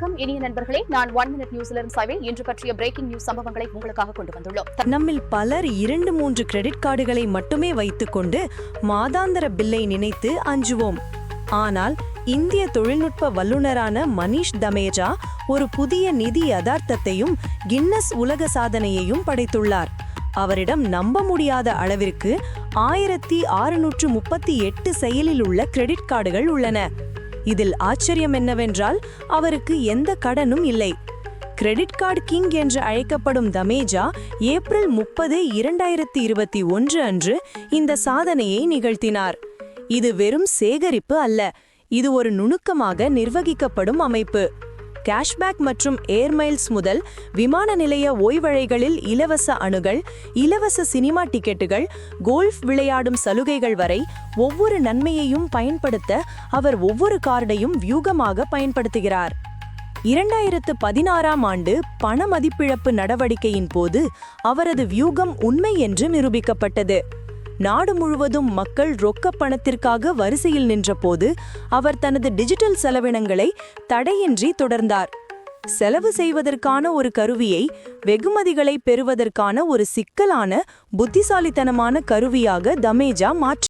வணக்கம். இனிய நண்பர்களே நான் ஒன் மினிட் நியூஸிலிருந்து சாய்வில். இன்று பற்றிய பிரேக்கிங் நியூஸ் சம்பவங்களை உங்களுக்காக கொண்டு வந்துள்ளோம். நம்மில் பலர் இரண்டு மூன்று கிரெடிட் கார்டுகளை மட்டுமே வைத்துக்கொண்டு மாதாந்திர பில்லை நினைத்து அஞ்சுவோம். ஆனால் இந்திய தொழில்நுட்ப வல்லுநரான மனிஷ் தமேஜா ஒரு புதிய நிதி யதார்த்தத்தையும் கின்னஸ் உலக சாதனையையும் படைத்துள்ளார். அவரிடம் நம்ப முடியாத அளவிற்கு ஆயிரத்தி அறுநூற்று முப்பத்தி எட்டு செயலில் உள்ள கிரெடிட் கார்டுகள் உள்ளன. இதில் ஆச்சரியம் என்னவென்றால் அவருக்கு எந்த கடனும் இல்லை. கிரெடிட் கார்டு கிங் என்று அழைக்கப்படும் தமேஜா ஏப்ரல் முப்பது இரண்டாயிரத்தி இருபத்தி ஒன்று அன்று இந்த சாதனையை நிகழ்த்தினார். இது வெறும் சேகரிப்பு அல்ல இது ஒரு நுணுக்கமாக நிர்வகிக்கப்படும் அமைப்பு. கேஷ்பேக் மற்றும் ஏர்மைல்ஸ் முதல் விமான நிலைய ஓய்வழைகளில் இலவச அணுகல் இலவச சினிமா டிக்கெட்டுகள் கோல்ஃப் விளையாடும் சலுகைகள் வரை ஒவ்வொரு நன்மையையும் பயன்படுத்த அவர் ஒவ்வொரு கார்டையும் வியூகமாக பயன்படுத்துகிறார். இரண்டாயிரத்து பதினாறாம் ஆண்டு பண மதிப்பிழப்பு நடவடிக்கையின் போது அவரது வியூகம் உண்மை என்று நிரூபிக்கப்பட்டது. நாடு முழுவதும் மக்கள் ரொக்க பணத்திற்காக வரிசையில் நின்றபோது அவர் தனது டிஜிட்டல் செலவினங்களை தடையின்றி தொடர்ந்தார். செலவு செய்வதற்கான ஒரு கருவியை வெகுமதிகளை பெறுவதற்கான ஒரு சிக்கலான புத்திசாலித்தனமான கருவியாக தமேஜா மாற்றி